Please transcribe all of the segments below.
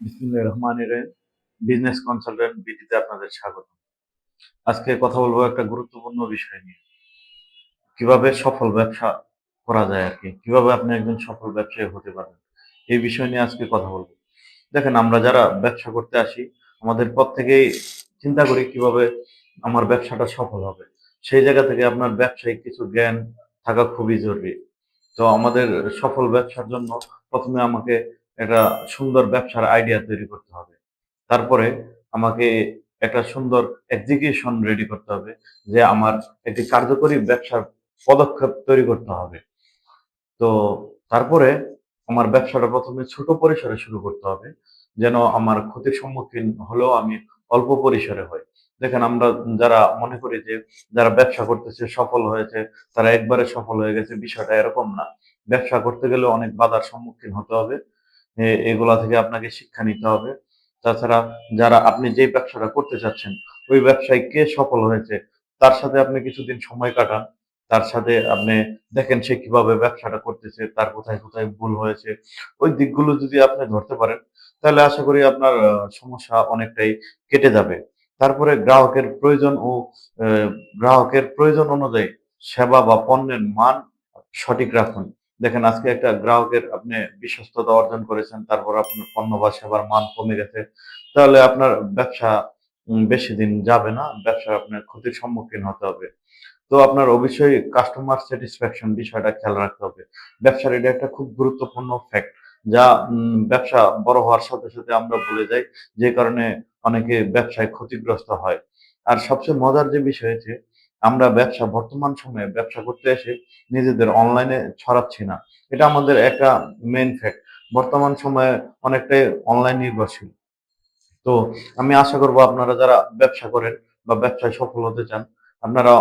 বিসমিল্লাহ Rahman business consultant বিটিতে আপনাদের স্বাগত। আজকে কথা বলব একটা গুরুত্বপূর্ণ বিষয় নিয়ে। কীভাবে সফল ব্যবসা করা যায় আর কি? কীভাবে আপনি একজন সফল ব্যবসায়ী হতে পারেন এই বিষয় নিয়ে আজকে কথা বলব। দেখেন, আমরা যারা ব্যবসা করতে আসি, আমাদের প্রত্যেকেই চিন্তা করি কীভাবে আমার ব্যবসাটা সফল হবে। সেই জায়গা থেকে আপনার ব্যবসায়িক কিছু জ্ঞান থাকা খুবই জরুরি। তো আমাদের সফল ব্যবসার জন্য প্রথমে আমাকে একটা সুন্দর ব্যবসার আইডিয়া তৈরি করতে হবে। তারপরে আমাকে একটা সুন্দর এক্সিকিউশন রেডি করতে হবে যে আমার একটি কার্যকরী ব্যবসার পদক্ষেপ তৈরি করতে হবে। তো তারপরে আমার ব্যবসাটা প্রথমে ছোট পরিসরে শুরু করতে হবে, যেন আমার ক্ষতির সম্মুখীন হলেও আমি অল্প পরিসরে হই। দেখেন আমরা যারা মনে করি যে যারা ব্যবসা করতেছে সফল হয়েছে, তারা একবারে সফল হয়ে গেছে, বিষয়টা এরকম না। ব্যবসা করতে গেলে অনেক বাধার সম্মুখীন হতে হবে। এগুলা থেকে আপনাকে শিক্ষা নিতে হবে। তাছাড়া যারা আপনি যে ব্যবসাটা করতে চাচ্ছেন, ওই ব্যবসায় কে সফল হয়েছে, তার সাথে আপনি কিছুদিন সময় কাটান। তার সাথে আপনি দেখেন সে কীভাবে ব্যবসাটা করতেছে, তার কোথায় কোথায় ভুল হয়েছে। ওই দিকগুলো যদি আপনি ধরতে পারেন, তাহলে আশা করি আপনার সমস্যা অনেকটাই কেটে যাবে। তারপরে গ্রাহকের প্রয়োজন ও গ্রাহকের প্রয়োজন অনুযায়ী সেবা বা পণ্যের মান সঠিক রাখুন। দেখেন, আজকে একটা গ্রাহকের আপনি বিশ্বস্ততা অর্জন করেছেন, তারপর আপনার পণ্য বা সেবার মান কমে গেছে, তাহলে আপনার ব্যবসা বেশি দিন যাবে না ব্যবসা আপনার ক্ষতির সম্মুখীন হতে হবে। তো আপনার অবশ্যই কাস্টমার স্যাটিসফ্যাকশন বিষয়টা খেয়াল রাখতে হবে। ব্যবসার এটা একটা খুব গুরুত্বপূর্ণ ফ্যাক্ট যা ব্যবসা বড় হওয়ার সাথে সাথে আমরা ভুলে যাই, যে কারণে অনেকে ব্যবসায় ক্ষতিগ্রস্ত হয়। আর সবচেয়ে মজার যে বিষয় হচ্ছে আমরা ব্যবসা, বর্তমান সময়ে ব্যবসা করতে এসে নিজেদের অনলাইনে ছড়াচ্ছি না। এটা আমাদের একটা মেন ফ্যাক্ট বর্তমান সময়ে অনেকটাই অনলাইন নির্ভরশীল। তো আমি আশা করব আপনারা যারা ব্যবসা করেন বা ব্যবসায় সফল হতে চান, আপনারা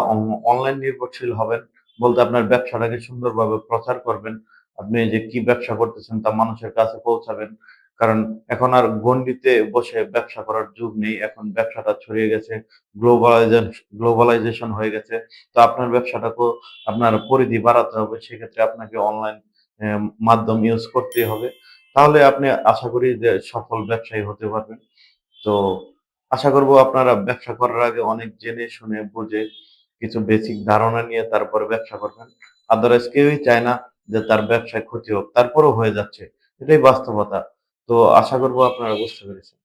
অনলাইন নির্ভরশীল হবেন, বলতে আপনার ব্যবসাটাকে সুন্দরভাবে প্রচার করবেন, আপনি যে কি ব্যবসা করতেছেন তা মানুষের কাছে পৌঁছাবেন কারণ এখন আর গণ্ডিতে বসে ব্যবসা করার যুগ নেই, এখন ব্যবসাটা ছড়িয়ে গেছে গ্লোবালাইজেশন গ্লোবালাইজেশন হয়ে গেছে। তো আপনার ব্যবসাটাকেও আপনার পরিধি বাড়াতে হবে, সেক্ষেত্রে আপনাকে অনলাইন মাধ্যম ইউজ করতেই হবে। তাহলে আপনি আশা করি যে সফল ব্যবসায়ী হতে পারবেন। তো আশা করব আপনারা ব্যবসা করার আগে অনেক জেনে শুনে, বুঝে কিছু বেসিক ধারণা নিয়ে তারপর ব্যবসা করবেন। আদারওয়াইজ কেউই চায় না যে তার ব্যবসায় ক্ষতি হোক, তারপরও হয়ে যাচ্ছে। এটাই বাস্তবতা। তো আশা করব আপনারা বুঝতে পেরেছেন।